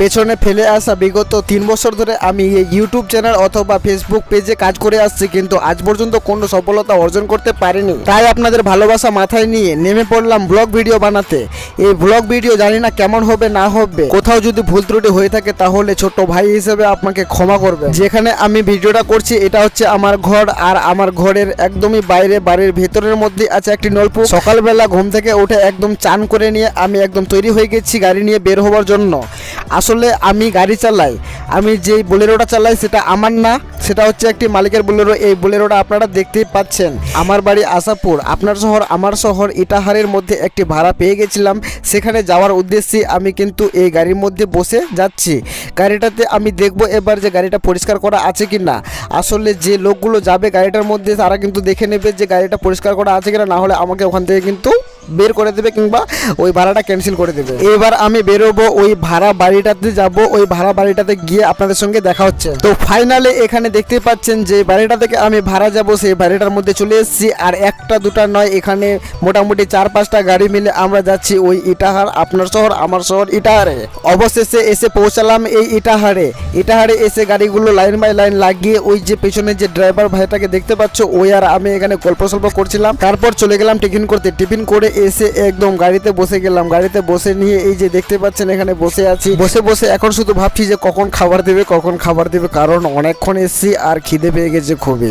পেছনে ফেলে আসা বিগত তিন বছর ধরে আমি এই ইউটিউব চ্যানেল অথবা ফেসবুক পেজে কাজ করে আসছি, কিন্তু আজ পর্যন্ত কোনো সফলতা অর্জন করতে পারিনি। তাই আপনাদের ভালোবাসা মাথায় নিয়ে নেমে পড়লাম ব্লগ ভিডিও বানাতে। এই ব্লগ ভিডিও জানি না কেমন হবে, না হবে। কোথাও যদি ভুল ত্রুটি হয়ে থাকে, তাহলে ছোট ভাই হিসেবে আপনাকে ক্ষমা করবে যেখানে আমি ভিডিওটা করছি, এটা হচ্ছে আমার ঘর, আর আমার ঘরের একদমই বাইরে, বাড়ির ভেতরের মধ্যে আছে একটি নলকূপ। সকালবেলা ঘুম থেকে উঠে একদম চান করে নিয়ে আমি একদম তৈরি হয়ে গেছি গাড়ি নিয়ে বের হওয়ার জন্য। আসলে আমি গাড়ি চালাই, আমি যেই বোলেরোটা চালাই সেটা আমার না, সেটা হচ্ছে একটি মালিকের বোলেরো। এই বোলেরোটা আপনারা দেখতেই পাচ্ছেন, আমার বাড়ি আশাপুর আপনার শহর, আমার শহর ইটাহারের মধ্যে একটি ভাড়া পেয়ে গেছিলাম। সেখানে যাওয়ার উদ্দেশ্যে আমি কিন্তু এই গাড়ির মধ্যে বসে যাচ্ছি। গাড়িটাতে আমি দেখব এবার যে গাড়িটা পরিষ্কার করা আছে কি না আসলে যে লোকগুলো যাবে গাড়িটার মধ্যে তারা কিন্তু দেখে নেবে যে গাড়িটা পরিষ্কার করা আছে কিনা, না হলে আমাকে ওখান থেকে কিন্তু বের করে দেবে কিংবা ওই ভাড়াটা ক্যান্সেল করে দেবে। এবার আমি বেরোবো ওই ভাড়া বাড়িটাতে যাব, ওই ভাড়া বাড়িটাতে গিয়ে আপনাদের সঙ্গে দেখা হচ্ছে। তো ফাইনালি এখানে দেখতে পাচ্ছেন যে বাড়িটা থেকে আমি ভাড়া যাব, সেই বাড়িটার মধ্যে চলে এসেছি। আর একটা দুটা নয়, এখানে মোটামুটি চার পাঁচটা গাড়ি মিলে আমরা যাচ্ছি ওই ইটাহার, আপনার শহর, আমার শহর ইটাহারে। অবশেষে এসে পৌঁছালাম এই ইটাহারে। ইটাহারে এসে গাড়িগুলো লাইন বাই লাইন লাগিয়ে ওই যে পেছনে যে ড্রাইভার ভাইটাকে দেখতে পাচ্ছ, ওই আর আমি এখানে গল্প সল্প করছিলাম। তারপর চলে গেলাম টিফিন করতে। টিফিন করে এসে একদম গাড়িতে বসে গেলাম। গাড়িতে বসে নিয়ে এই যে দেখতে পাচ্ছেন, এখানে বসে আছি। বসে বসে এখন শুধু ভাবছি যে কখন খাবার দেবে, কখন খাবার দেবে, কারণ অনেকক্ষণ এসছি আর খিদে পেয়ে গেছে খুবই।